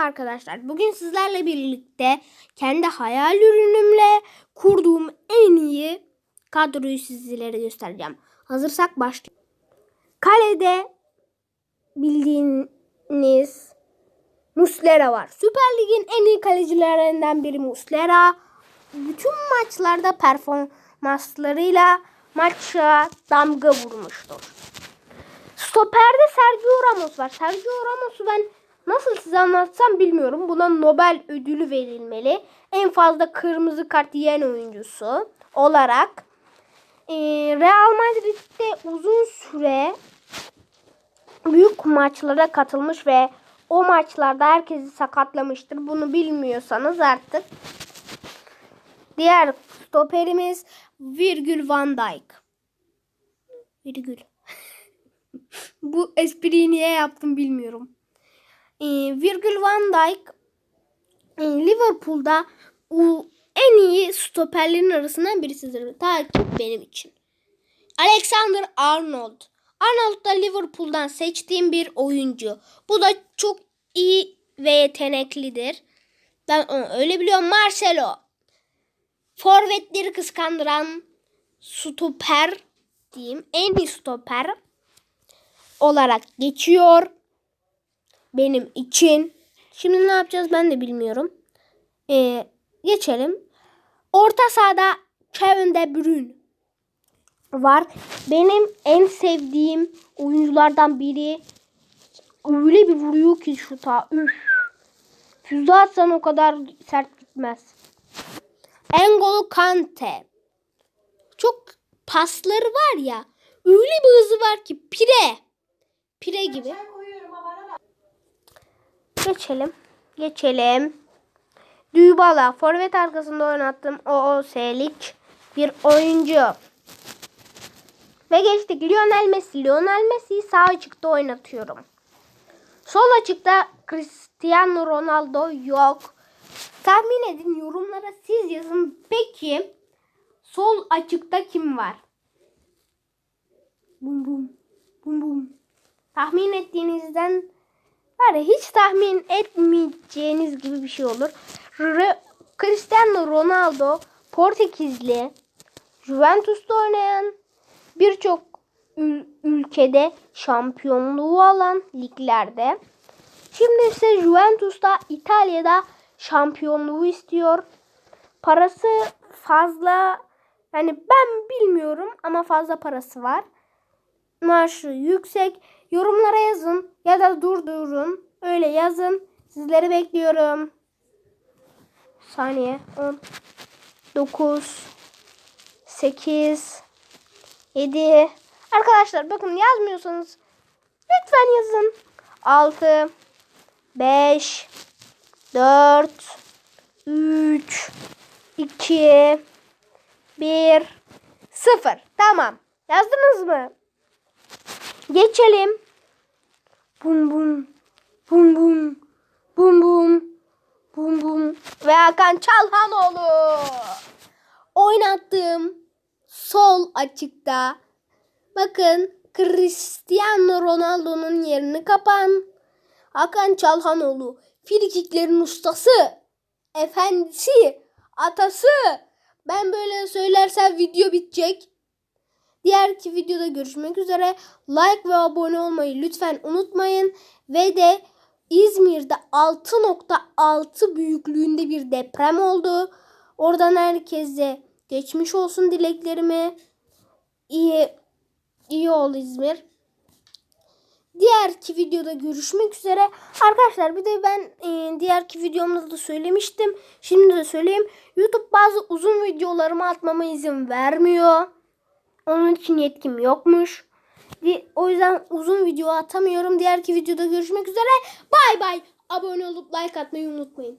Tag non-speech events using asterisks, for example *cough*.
arkadaşlar. Bugün sizlerle birlikte kendi hayal ürünümle kurduğum en iyi kadroyu sizlere göstereceğim. Hazırsak başlayalım. Kalede bildiğiniz Muslera var. Süper Lig'in en iyi kalecilerinden biri Muslera. Bütün maçlarda performanslarıyla maça damga vurmuştur. Stoperde Sergio Ramos var. Sergio Ramos'u ben nasıl size anlatsam bilmiyorum. Buna Nobel ödülü verilmeli. En fazla kırmızı kart yiyen oyuncusu olarak. Ee, Real Madrid'de uzun süre büyük maçlara katılmış ve o maçlarda herkesi sakatlamıştır. Bunu bilmiyorsanız artık. Diğer stoperimiz Virgül van Dijk. Virgül. *laughs* Bu espriyi niye yaptım bilmiyorum. Ee, Virgil van Dijk e, Liverpool'da en iyi stoperlerin arasından birisidir. Takip benim için. Alexander Arnold. Arnold da Liverpool'dan seçtiğim bir oyuncu. Bu da çok iyi ve yeteneklidir. Ben onu öyle biliyorum. Marcelo. Forvetleri kıskandıran stoper diyeyim. En iyi stoper olarak geçiyor. Benim için. Şimdi ne yapacağız ben de bilmiyorum. Ee, geçelim. Orta sahada Kevin De Bruyne var. Benim en sevdiğim oyunculardan biri. Öyle bir vuruyor ki şuta. Üf. Füze atsan o kadar sert gitmez. Engolo Kante. Çok pasları var ya. Öyle bir hızı var ki pire. Pire gibi. Geçelim. Geçelim. Dybala. Forvet arkasında oynattım. OOS'lik bir oyuncu. Ve geçtik. Lionel Messi. Lionel Messi'yi sağ açıkta oynatıyorum. Sol açıkta Cristiano Ronaldo yok. Tahmin edin yorumlara siz yazın. Peki sol açıkta kim var? Bum bum. Bum bum. Tahmin ettiğinizden var ya hiç tahmin etmeyeceğiniz gibi bir şey olur. R Cristiano Ronaldo Portekizli Juventus'ta oynayan birçok ül ülkede şampiyonluğu alan liglerde. Şimdi ise Juventus'ta İtalya'da şampiyonluğu istiyor. Parası fazla yani ben bilmiyorum ama fazla parası var. Maaşı yüksek. Yorumlara yazın ya da durdurun. Öyle yazın. Sizleri bekliyorum. Saniye 10 9 8 7 Arkadaşlar bakın yazmıyorsanız lütfen yazın. 6 5 4 3 2 1 0 Tamam. Yazdınız mı? Geçelim. Bum bum. Bum bum. Bum bum. Bum bum. Ve Hakan Çalhanoğlu. Oynattığım sol açıkta. Bakın Cristiano Ronaldo'nun yerini kapan. Hakan Çalhanoğlu. Frikiklerin ustası. Efendisi. Atası. Ben böyle söylersem video bitecek. Diğerki videoda görüşmek üzere. Like ve abone olmayı lütfen unutmayın. Ve de İzmir'de 6.6 büyüklüğünde bir deprem oldu. Oradan herkese geçmiş olsun dileklerimi. İyi, iyi ol İzmir. Diğerki videoda görüşmek üzere. Arkadaşlar bir de ben e, diğerki videomda da söylemiştim. Şimdi de söyleyeyim. YouTube bazı uzun videolarımı atmama izin vermiyor. Onun için yetkim yokmuş. O yüzden uzun video atamıyorum. Diğerki videoda görüşmek üzere. Bay bay. Abone olup like atmayı unutmayın.